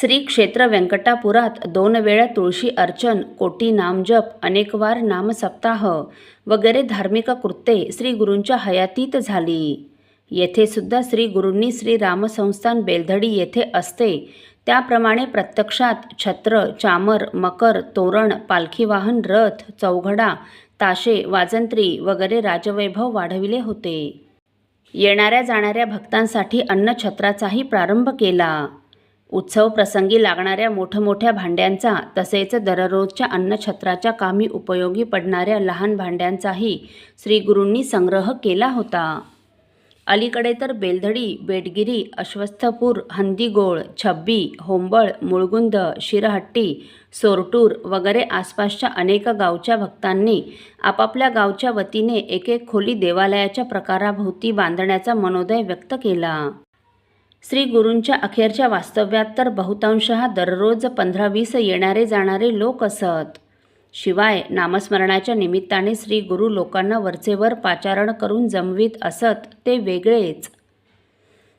श्री क्षेत्र व्यंकटापुरात दोन वेळा तुळशी अर्चन कोटी नामजप अनेकवार नामसप्ताह वगैरे धार्मिक कृत्ये श्री गुरूंच्या हयातीत झाली. येथे सुद्धा श्री गुरूंनी श्री रामसंस्थान बेलधडी येथे असते. त्याप्रमाणे प्रत्यक्षात छत्र चामर मकर तोरण पालखीवाहन रथ चौघडा ताशे वाजंत्री वगैरे राजवैभव वाढविले होते. येणाऱ्या जाणाऱ्या भक्तांसाठी अन्नछत्राचाही प्रारंभ केला. उत्सव प्रसंगी लागणाऱ्या मोठमोठ्या भांड्यांचा तसेच दररोजच्या अन्नछत्राच्या कामी उपयोगी पडणाऱ्या लहान भांड्यांचाही श्रीगुरूंनी संग्रह केला होता. अलीकडे तर बेलधडी बेटगिरी अश्वस्थपूर हंदीगोळ छब्बी होंबळ मुळगुंद शिरहट्टी सोरटूर वगैरे आसपासच्या अनेक गावच्या भक्तांनी आपापल्या गावच्या वतीने एक एक खोली देवालयाच्या प्रकाराभोवती बांधण्याचा मनोदय व्यक्त केला. श्री गुरूंच्या अखेरच्या वास्तव्यात तर बहुतांशः दररोज पंधरा वीस येणारे जाणारे लोक असत. शिवाय नामस्मरणाच्या निमित्ताने श्री गुरु लोकांना वरचेवर पाचारण करून जमवीत असत ते वेगळेच.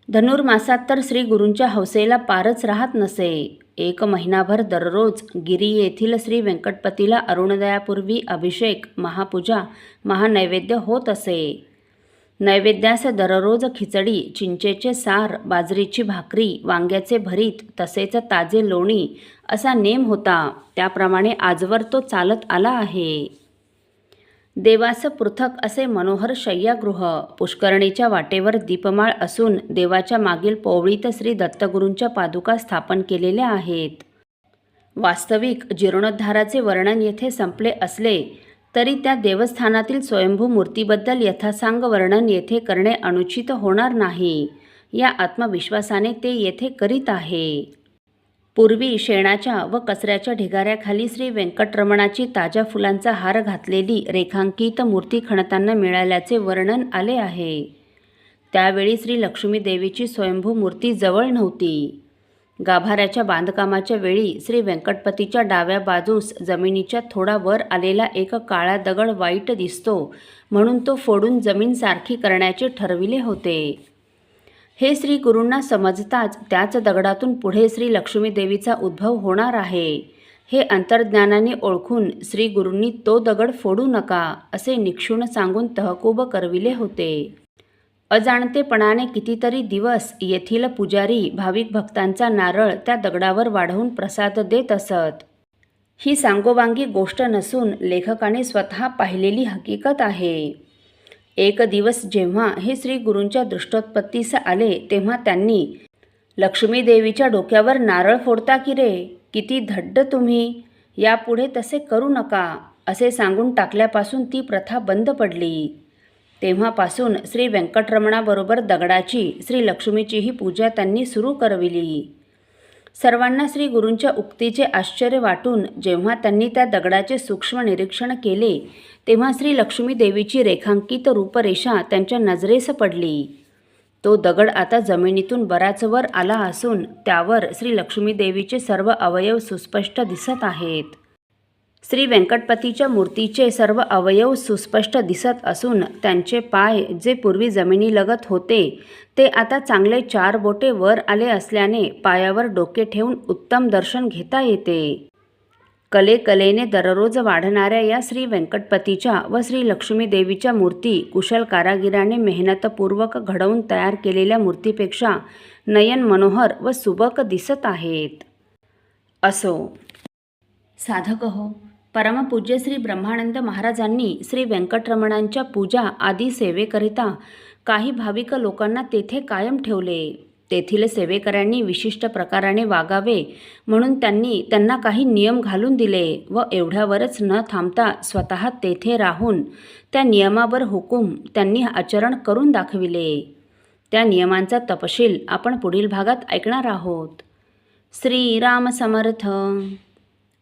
धनुर्मासात तर श्री गुरूंच्या हौसेला पारच राहत नसे. एक महिनाभर दररोज गिरी येथील श्री व्यंकटपतीला अरुणोदयापूर्वी अभिषेक महापूजा महानैवेद्य होत असे. नैवेद्यास दररोज खिचडी चिंचेचे सार बाजरीची भाकरी वांग्याचे भरीत तसेच ताजे लोणी असा नेम होता. त्याप्रमाणे आजवर तो चालत आला आहे. देवास पृथक असे मनोहर शय्यागृह. पुष्करणीच्या वाटेवर दीपमाळ असून देवाच्या मागील पोवळीत श्री दत्तगुरूंच्या पादुका स्थापन केलेल्या आहेत. वास्तविक जीर्णोद्धाराचे वर्णन येथे संपले असले तरी त्या देवस्थानातील स्वयंभू मूर्तीबद्दल यथासांग वर्णन येथे करणे अनुचित होणार नाही. या आत्मविश्वासाने ते येथे करीत आहे. पूर्वी शेणाच्या व कचऱ्याच्या ढिगाऱ्याखाली श्री व्यंकटरमणाची ताज्या फुलांचा हार घातलेली रेखांकित मूर्ती खणताना मिळाल्याचे वर्णन आले आहे. त्यावेळी श्री लक्ष्मीदेवीची स्वयंभू मूर्ती जवळ नव्हती. गाभाऱ्याच्या बांधकामाच्या वेळी श्री व्यंकटपतीच्या डाव्या बाजूस जमिनीच्या थोडा वर आलेला एक काळा दगड वाईट दिसतो म्हणून तो फोडून जमीन सारखी करण्याचे ठरविले होते. हे श्री गुरूंना समजताच त्याच दगडातून पुढे श्री लक्ष्मीदेवीचा उद्भव होणार आहे. हे अंतर्ज्ञानाने ओळखून श्री गुरूंनी तो दगड फोडू नका असे निक्षुण सांगून तहकूब करविले होते. अजाणतेपणाने कितीतरी दिवस येथील पुजारी भाविक भक्तांचा नारळ त्या दगडावर वाढवून प्रसाद देत असत. ही सांगोबांगी गोष्ट नसून लेखकाने स्वतः पाहिलेली हकीकत आहे. एक दिवस जेव्हा हे श्री गुरूंच्या दृष्टोत्पत्तीस आले तेव्हा त्यांनी लक्ष्मीदेवीच्या डोक्यावर नारळ फोडता की रे? किती धड्ड तुम्ही? यापुढे तसे करू नका असे सांगून टाकल्यापासून ती प्रथा बंद पडली. तेव्हापासून श्री व्यंकटरमणाबरोबर दगडाची श्री लक्ष्मीचीही पूजा त्यांनी सुरू करविली सर्वांना श्री गुरूंच्या उक्तीचे आश्चर्य वाटून जेव्हा त्यांनी त्या दगडाचे सूक्ष्म निरीक्षण केले तेव्हा श्री लक्ष्मी देवीची रेखांकित रूपरेषा त्यांच्या नजरेस पडली. तो दगड आता जमिनीतून बराच वर आला असून त्यावर श्री लक्ष्मी देवीचे सर्व अवयव सुस्पष्ट दिसत आहेत. श्री व्यंकटपतीच्या मूर्तीचे सर्व अवयव सुस्पष्ट दिसत असून त्यांचे पाय जे पूर्वी जमिनीलगत होते ते आता चांगले चार बोटे वर आले असल्याने पायावर डोके ठेवून उत्तम दर्शन घेता येते. कले कलेने दररोज वाढणाऱ्या या श्री व्यंकटपतीच्या व श्री लक्ष्मीदेवीच्या मूर्ती कुशल कारागिराने मेहनतपूर्वक घडवून तयार केलेल्या मूर्तीपेक्षा नयन मनोहर व सुबक दिसत आहेत. असो. साधक हो. परमपूज्य श्री ब्रह्मानंद महाराजांनी श्री व्यंकटरमणांच्या पूजा आदी सेवेकरिता काही भाविक लोकांना तेथे कायम ठेवले. तेथील सेवेकऱ्यांनी विशिष्ट प्रकाराने वागावे म्हणून त्यांनी त्यांना काही नियम घालून दिले व एवढ्यावरच न थांबता स्वतः तेथे राहून त्या नियमावर हुकूम त्यांनी आचरण करून दाखविले. त्या नियमांचा तपशील आपण पुढील भागात ऐकणार आहोत. श्रीराम समर्थ.